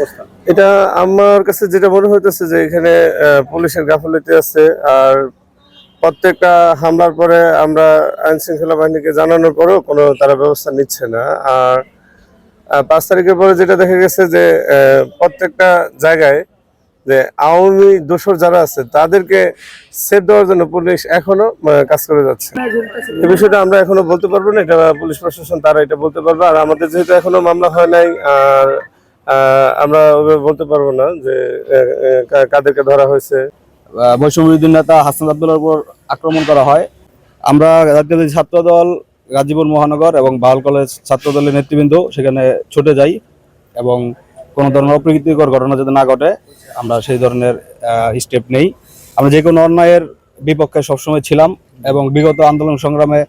অবস্থা? এটা আমার কাছে যেটা মনে হইতেছে যে এখানে পুলিশের গাফলতি আছে আর প্রত্যেকটা হামলার পরে আমরা আইন শৃঙ্খলা বাহিনীকে জানানোর পরেও কোনো তারা ব্যবস্থা নিচ্ছে না। আর পাঁচ তারিখের পরে যেটা দেখা গেছে যে প্রত্যেকটা জায়গায় যে আওয়ামী দোসর যারা আছে তাদেরকে সেভ দেওয়ার জন্য পুলিশ এখনও কাজ করে যাচ্ছে। এই বিষয়টা আমরা এখনও বলতে পারব না, এটা পুলিশ প্রশাসন তারা এটা বলতে পারবে। আর আমাদের যেহেতু এখনও মামলা হয় নাই, আর আমরা বলতে পারব না যে কাদেরকে ধরা হয়েছে। বৈষম্যবিরোধী নেতা হাসান আব্দুল্লার উপর আক্রমণ করা হয়। আমরা জাতীয় ছাত্র দল গাজীপুর মহানগর এবং বাউল কলেজ ছাত্র দলের নেতৃবৃন্দ সেখানে ছুটে যাই এবং কোনো ধরনের অপ্রীতিকর ঘটনা যাতে না ঘটে, আমরা সেই ধরনের স্টেপ নেই। আমরা যে কোনো অন্যায়ের বিপক্ষে সবসময় ছিলাম এবং বিগত আন্দোলন সংগ্রামে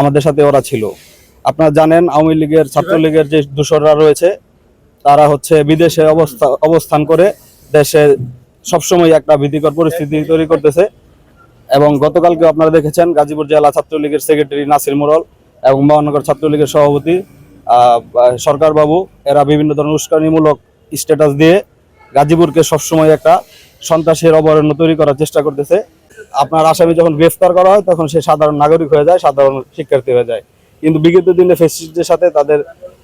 আমাদের সাথে ওরা ছিল। আপনারা জানেন, আওয়ামী লীগের, ছাত্রলীগের যে দূষররা রয়েছে তারা হচ্ছে বিদেশে অবস্থা, অবস্থান করে দেশে সবসময় একটা ভীতিকর পরিস্থিতি তৈরি করতেছে। এবং গতকালকে আপনারা দেখেছেন গাজীপুর জেলা ছাত্রলীগের সেক্রেটারি নাসির মোরল এবং মহানগর ছাত্রলীগের সভাপতি সরকার বাবু এরা বিভিন্ন ধরনের উস্কানিমূলক স্ট্যাটাস দিয়ে গাজীপুরকে সবসময় একটা সন্ত্রাসের অবরণ্য তৈরি করার চেষ্টা করতেছে। আপনার আসামি যখন গ্রেফতার করা হয়, তখন সে সাধারণ নাগরিক হয়ে যায়, সাধারণ শিক্ষার্থী হয়ে যায়। কিন্তু বিগত দিনে ফেসিস্টদের সাথে তাদের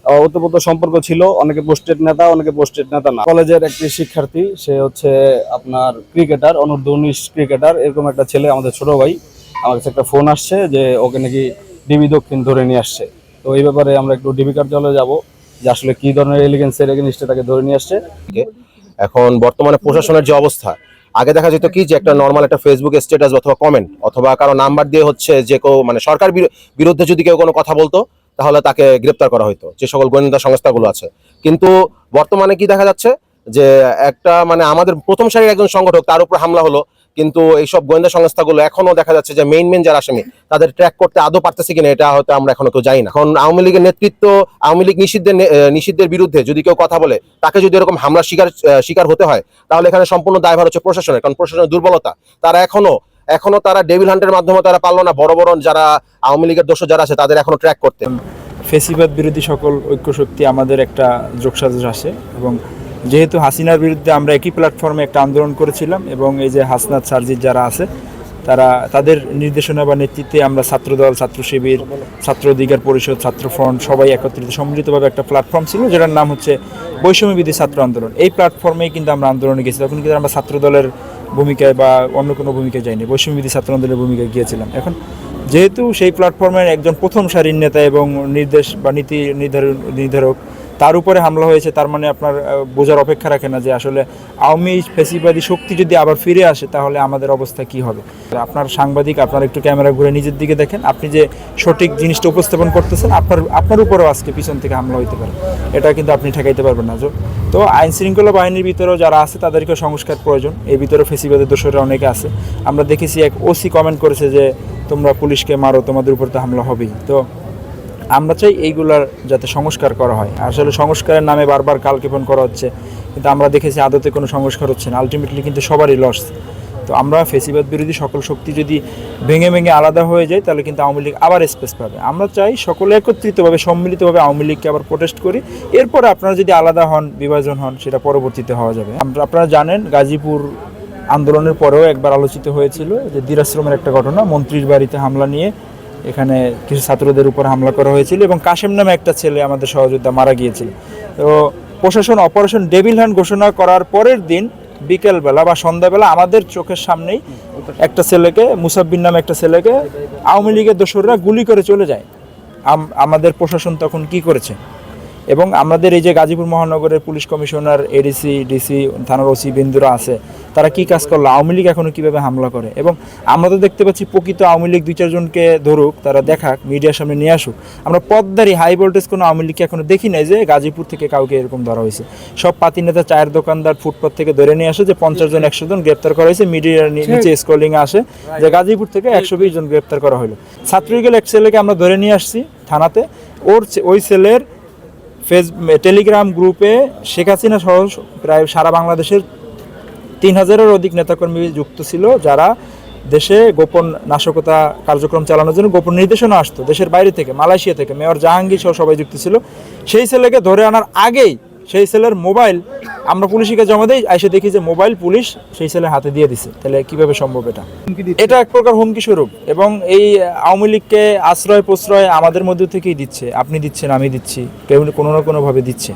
ওতপ্রোত সম্পর্ক ছিল, অনেকে পোস্টেড নেতা, অনেকে পোস্টেড নেতা না। কলেজের একটি শিক্ষার্থী, সে হচ্ছে আপনার ক্রিকেটার অনূর্ধ্ব উনিশ ক্রিকেটার এরকম একটা ছেলে, আমাদের ছোট ভাই। আমার কাছে একটা ফোন আসছে যে, ওকে নাকি ডিবি দক্ষিণ ধরে নিয়ে আসছে। তো এই ব্যাপারে আমরা একটু ডিবি কার্যালয়ে যাব, যে আসলে কি ধরনের এলিগেন্সের এগেনস্টে তাকে ধরে নিয়ে আসছে। এখন বর্তমানে প্রশাসনের যে অবস্থা, আগে দেখা যেত কি যে একটা নর্মাল একটা ফেসবুক স্ট্যাটাস অথবা কমেন্ট অথবা কারও নাম্বার দিয়ে হচ্ছে যে কেউ মানে সরকার বিরো- বিরুদ্ধে যদি কেউ কোনো কথা বলতো তাহলে তাকে গ্রেপ্তার করা হতো যে সকল গোয়েন্দা সংস্থাগুলো আছে। কিন্তু বর্তমানে কি দেখা যাচ্ছে? যে একটা মানে আমাদের প্রথম সারির একজন সংগঠক, তার উপর হামলা হলো, কিন্তু এইসব গোয়েন্দা সংস্থাগুলো এখনও দেখা যাচ্ছে যে মেইন মেইন যারা আসামি, তাদের ট্র্যাক করতে আদৌ পারতেছে কিনা, এটা হয়তো আমরা এখনও কেউ যাই না। এখন আওয়ামী লীগের নেতৃত্ব, আওয়ামী লীগ নিষিদ্ধের নিষিদ্ধের বিরুদ্ধে যদি কেউ কথা বলে, তাকে যদি এরকম হামলার শিকার শিকার হতে হয়, তাহলে এখানে সম্পূর্ণ দায়ভার হচ্ছে প্রশাসনের, কারণ প্রশাসনের দুর্বলতা। তারা এখনও এখনও তারা ডেভিল হান্টের মাধ্যমে তারা পারল না। বড় বড় যারা আওয়ামী লীগের দোষ যারা আছে, তাদের এখনও ট্র্যাক করতে। ফেসিবাদ বিরোধী সকল ঐক্যশক্তি আমাদের একটা যোগসাজশ আসে এবং যেহেতু হাসিনার বিরুদ্ধে আমরা একই প্ল্যাটফর্মে একটা আন্দোলন করেছিলাম এবং এই যে হাসনাত সার্জিত যারা আছে, তারা তাদের নির্দেশনা বা নেতৃত্বে আমরা ছাত্রদল ছাত্র শিবির ছাত্র অধিকার পরিষদ, ছাত্র ফ্রন্ট সবাই একত্রিত, সম্মিলিতভাবে একটা প্ল্যাটফর্ম ছিল যেটার নাম হচ্ছে বৈষম্যবিধি ছাত্র আন্দোলন। এই প্ল্যাটফর্মেই কিন্তু আমরা আন্দোলনে গেছি। তখন কিন্তু আমরা ছাত্রদলের ভূমিকায় বা অন্য কোনো ভূমিকায় যাইনি। বৈষম্যবিধি ছাত্র আন্দোলনের ভূমিকায় গিয়েছিলাম। এখন যেহেতু সেই প্ল্যাটফর্মের একজন প্রথম সারির নেতা এবং নির্দেশ বা নীতি নির্ধারণ নির্ধারক তার উপরে হামলা হয়েছে, তার মানে আপনার বোঝার অপেক্ষা রাখে না যে আসলে আওয়ামী ফেসিবাদী শক্তি যদি আবার ফিরে আসে, তাহলে আমাদের অবস্থা কি হবে? আপনার সাংবাদিক, আপনার একটু ক্যামেরা ঘুরে নিজের দিকে দেখেন। আপনি যে সঠিক জিনিসটা উপস্থাপন করতেছেন, আপনার আপনার উপরেও আজকে পিছন থেকে হামলা হইতে পারে। এটা কিন্তু আপনি ঠেকাইতে পারবেন না তো- আইন শৃঙ্খলা বাহিনীর ভিতরেও যারা আছে তাদেরকে সংস্কার প্রয়োজন। এই ভিতরে ফেসিবাদের দোষরা অনেকে আছে। আমরা দেখেছি এক ওসি কমেন্ট করেছে যে, তোমরা পুলিশকে মারো, তোমাদের উপর তো হামলা হবেই। তো আমরা চাই এইগুলার যাতে সংস্কার করা হয়। আসলে সংস্কারের নামে বারবার কালক্ষেপণ করা হচ্ছে, কিন্তু আমরা দেখেছি আদতে কোনো সংস্কার হচ্ছে না। আলটিমেটলি কিন্তু সবারই লস তো আমরা ফেসিবাদ বিরোধী সকল শক্তি যদি ভেঙে ভেঙে আলাদা হয়ে যায়, তাহলে কিন্তু আওয়ামী লীগ আবার স্পেস পাবে। আমরা চাই সকলে একত্রিতভাবে, সম্মিলিতভাবে আওয়ামী লীগকে আবার প্রোটেস্ট করি। এরপরে আপনারা যদি আলাদা হন, বিভাজন হন, সেটা পরবর্তীতে হওয়া যাবে। আপনারা জানেন, গাজীপুর আন্দোলনের পরেও একবার আলোচিত হয়েছিল যে দিরাশ্রমের একটা ঘটনা, মন্ত্রীর বাড়িতে হামলা নিয়ে এখানে কিছু ছাত্রদের উপর হামলা করা হয়েছিল এবং কাশেম নামে একটা ছেলে আমাদের সহযোদ্ধা মারা গিয়েছিল। তো প্রশাসন অপারেশন ডেভিল হ্যান্ড ঘোষণা করার পরের দিন বিকেলবেলা বা সন্ধ্যাবেলা আমাদের চোখের সামনেই একটা ছেলেকে মুসাব্বিন নামে একটা ছেলেকে আওয়ামী লীগের দোসররা গুলি করে চলে যায়। আমাদের প্রশাসন তখন কি করেছে? এবং আমাদের এই যে গাজীপুর মহানগরের পুলিশ কমিশনার এডিসি ডিসি থানার ওসি বিন্দুরা আছে তারা কি কাজ করল? আওয়ামী লীগ এখনও কীভাবে হামলা করে? এবং আমরা তো দেখতে পাচ্ছি প্রকৃত আওয়ামী লীগ দুই চারজনকে ধরুক তারা দেখাক মিডিয়ার সামনে নিয়ে আসুক। আমরা পদ্মারি হাই ভোল্টেজ কোনো আওয়ামী লীগকে এখনও দেখি নাই যে গাজীপুর থেকে কাউকে এরকম ধরা হয়েছে। সব পাতি নেতা চায়ের দোকানদার ফুটপাথ থেকে ধরে নিয়ে আসে যে পঞ্চাশ জন একশো জন গ্রেপ্তার করা হয়েছে মিডিয়ার নিচে স্কলিং আসে যে গাজীপুর থেকে একশো বিশ জন গ্রেপ্তার করা হলো। ছাত্রলীগের এক ছেলেকে আমরা ধরে নিয়ে আসছি থানাতে। ওর ওই ছেলের ফেস টেলিগ্রাম গ্রুপে শেখ হাসিনা সহ প্রায় সারা বাংলাদেশের তিন হাজারের অধিক নেতাকর্মী যুক্ত ছিল, যারা দেশে গোপন নাশকতা কার্যক্রম চালানোর জন্য গোপন নির্দেশনা আসতো। দেশের বাইরে থেকে, মালয়েশিয়া থেকে, মেয়র জাহাঙ্গীর সহ সবাই যুক্ত ছিল। সেই ছেলেকে ধরে আনার আগেই সেই সেলের মোবাইল আমরা পুলিশকে জমা দিই এসে দেখি যে মোবাইল পুলিশ সেই সেলের হাতে দিয়ে দিছে। তাহলে কীভাবে সম্ভব এটা? এটা এক প্রকার হুমকি স্বরূপ এবং এই আওয়ামী লীগকে আশ্রয় প্রশ্রয় আমাদের মধ্যে থেকেই দিচ্ছে। আপনি দিচ্ছেন আমি দিচ্ছি। কেউ কোনো না কোনোভাবে দিচ্ছে।